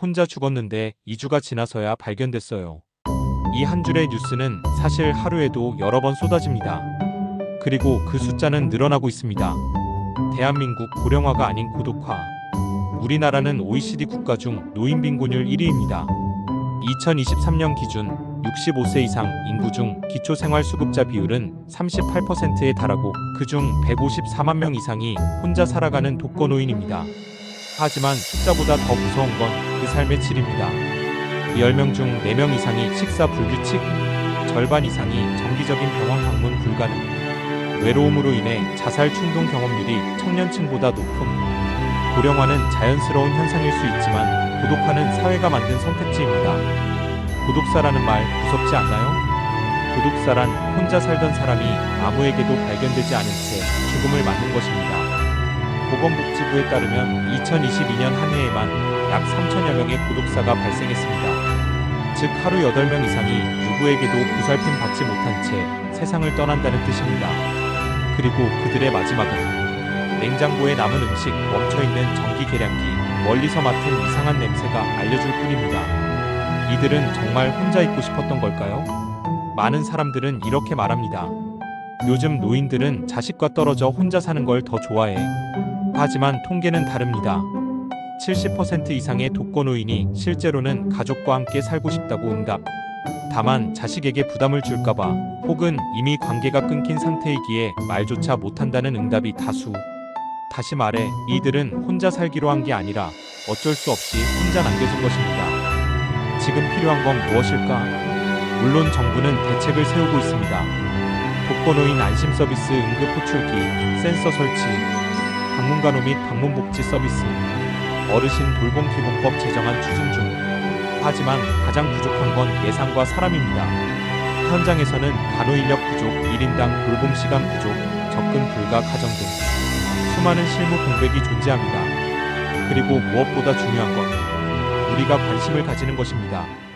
혼자 죽었는데 2주가 지나서야 발견됐어요. 이 한 줄의 뉴스는 사실 하루에도 여러 번 쏟아집니다. 그리고 그 숫자는 늘어나고 있습니다. 대한민국 고령화가 아닌 고독화. 우리나라는 OECD 국가 중 노인 빈곤율 1위입니다. 2023년 기준 65세 이상 인구 중 기초생활수급자 비율은 38%에 달하고 그중 154만 명 이상이 혼자 살아가는 독거노인입니다. 하지만 숫자보다 더 무서운 건 그 삶의 질입니다. 10명 중 4명 이상이 식사 불규칙, 절반 이상이 정기적인 병원 방문 불가능, 외로움으로 인해 자살 충동 경험률이 청년층보다 높음, 고령화는 자연스러운 현상일 수 있지만 고독화는 사회가 만든 선택지입니다. 고독사라는 말 무섭지 않나요? 고독사란 혼자 살던 사람이 아무에게도 발견되지 않은 채 죽음을 맞는 것입니다. 보건복지부에 따르면 2022년 한 해에만 약 3천여 명의 고독사가 발생했습니다. 즉 하루 8명 이상이 누구에게도 보살핌 받지 못한 채 세상을 떠난다는 뜻입니다. 그리고 그들의 마지막은 냉장고에 남은 음식 멈춰있는 전기 계량기 멀리서 맡은 이상한 냄새가 알려줄 뿐입니다. 이들은 정말 혼자 있고 싶었던 걸까요? 많은 사람들은 이렇게 말합니다. 요즘 노인들은 자식과 떨어져 혼자 사는 걸 더 좋아해. 하지만 통계는 다릅니다. 70% 이상의 독거노인이 실제로는 가족과 함께 살고 싶다고 응답. 다만 자식에게 부담을 줄까봐 혹은 이미 관계가 끊긴 상태이기에 말조차 못한다는 응답이 다수. 다시 말해 이들은 혼자 살기로 한 게 아니라 어쩔 수 없이 혼자 남겨진 것입니다. 지금 필요한 건 무엇일까? 물론 정부는 대책을 세우고 있습니다. 독거노인 안심 서비스 응급 호출기, 센서 설치, 방문간호 및 방문복지 서비스, 어르신 돌봄 기본법 제정안 추진 중. 하지만 가장 부족한 건 예산과 사람입니다. 현장에서는 간호 인력 부족, 1인당 돌봄 시간 부족, 접근 불가 가정 등 수많은 실무 공백이 존재합니다. 그리고 무엇보다 중요한 건 우리가 관심을 가지는 것입니다.